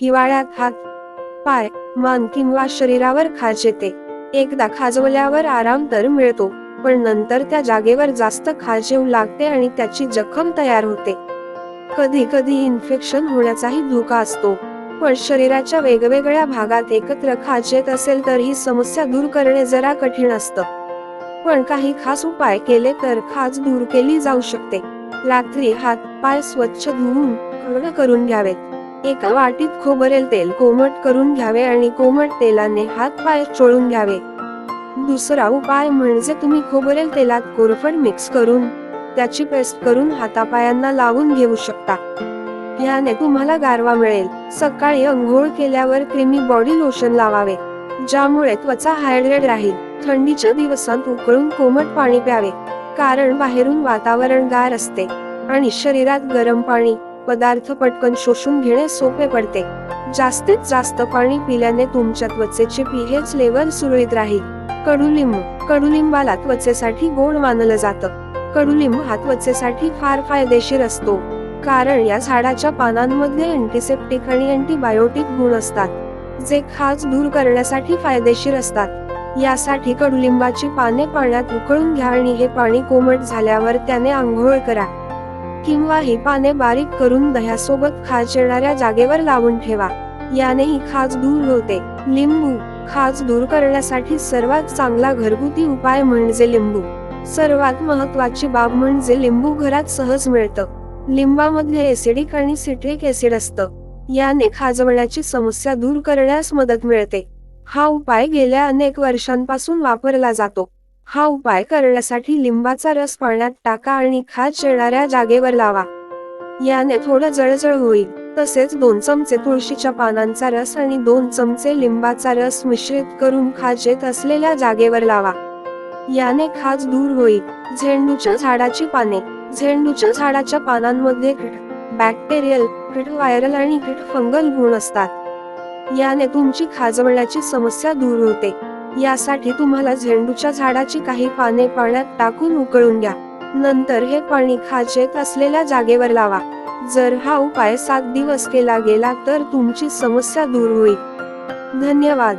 हिवाळ्यात हात पाय मान किंवा शरीरावर खाज येते एकदा खाजवल्यावर आराम तर मिळतो पण नंतर त्या जागेवर जास्त खाज येऊ लागते आणि त्याची जखम तयार होते. कधी कधी इन्फेक्शन होण्याचाही धोका असतो पण शरीराच्या वेगवेगळ्या भागात एकत्र खाज येत असेल तर ही समस्या दूर करणे जरा कठीण असतं. पण काही खास उपाय केले तर खाज दूर केली जाऊ शकते. रात्री हात पाय स्वच्छ धुवून करून घ्यावेत. एका वाटीत खोबरेल तेल कोमट करून घ्यावे आणि कोमट तेलाने हात पाय चोळून घ्यावे. दुसरा उपाय म्हणजे तुम्ही खोबरेल तेलात कोरफड मिक्स करून त्याची पेस्ट करून हातापायांना लावून घेऊ शकता. याने तुम्हाला गारवा मिळेल. सकाळी अंघोळ केल्यावर क्रीमी बॉडी लोशन लावावे ज्यामुळे त्वचा हायड्रेट राहील. थंडीच्या दिवसात उकळून कोमट पाणी प्यावे कारण बाहेरून वातावरण गार असते आणि शरीरात गरम पाणी पदार्थ पटकन शोषून घेणे सोपे पडते. जास्तीत जास्त पाणी पिल्याने तुमच्या त्वचेचे पीएच लेवल सुरळीत राहील. कडुलिंब कडुलिंबाला त्वचेसाठी गोड मानलं जातं. कडुलिंब हा त्वचेसाठी फार फायदेशीर असतो कारण या झाडाच्या पानांमध्ये अँटीसेप्टिक आणि अँटीबायोटिक गुण असतात जे खाज दूर करण्यासाठी फायदेशीर असतात. यासाठी कडुलिंबाची पाने पाण्यात उकळून घ्या आणि हे पाणी कोमट झाल्यावर त्याने आंघोळ करा. किंवा ही पाने बारीक करून दह्यासोबत खाजेणाऱ्या जागेवर लावून ठेवा. यानेही खाज दूर होते. लिंबू खाज दूर करण्यासाठी सर्वात चांगला घरगुती उपाय म्हणजे लिंबू. सर्वात महत्वाची बाब म्हणजे लिंबू घरात सहज मिळतं. लिंबामध्ये एसिडिक आणि सिट्रिक ऍसिड असतं. याने खाजवण्याची समस्या दूर करण्यास मदत मिळते. हा उपाय गेल्या अनेक वर्षांपासून वापरला जातो. हा उपाय करण्यासाठी लिंबाचा रस पाण्यात टाका आणि खाज येणाऱ्या जागेवर लावा. याने थोडं जळजळ होईल. तसेच दोन चमचे तुळशीच्या पानांचा रस आणि दोन चमचे लिंबाचा रस मिश्रित करून खाज येत असलेल्या जागेवर लावा. याने खाज दूर होईल. झेंडूच्या झाडाची पाने. झेंडूच्या झाडाच्या पानांमध्ये बॅक्टेरियल किट व्हायरल आणि किट फंगल गुण असतात. याने तुमची खाजवण्याची समस्या दूर होते. यासाठी तुम्हाला झेंडूच्या झाडाची काही पाने पाण्यात टाकून उकळून घ्या नंतर हे पाणी खाचेत असलेल्या जागेवर लावा. जर हा उपाय सात दिवस केला गेला तर तुमची समस्या दूर होईल. धन्यवाद.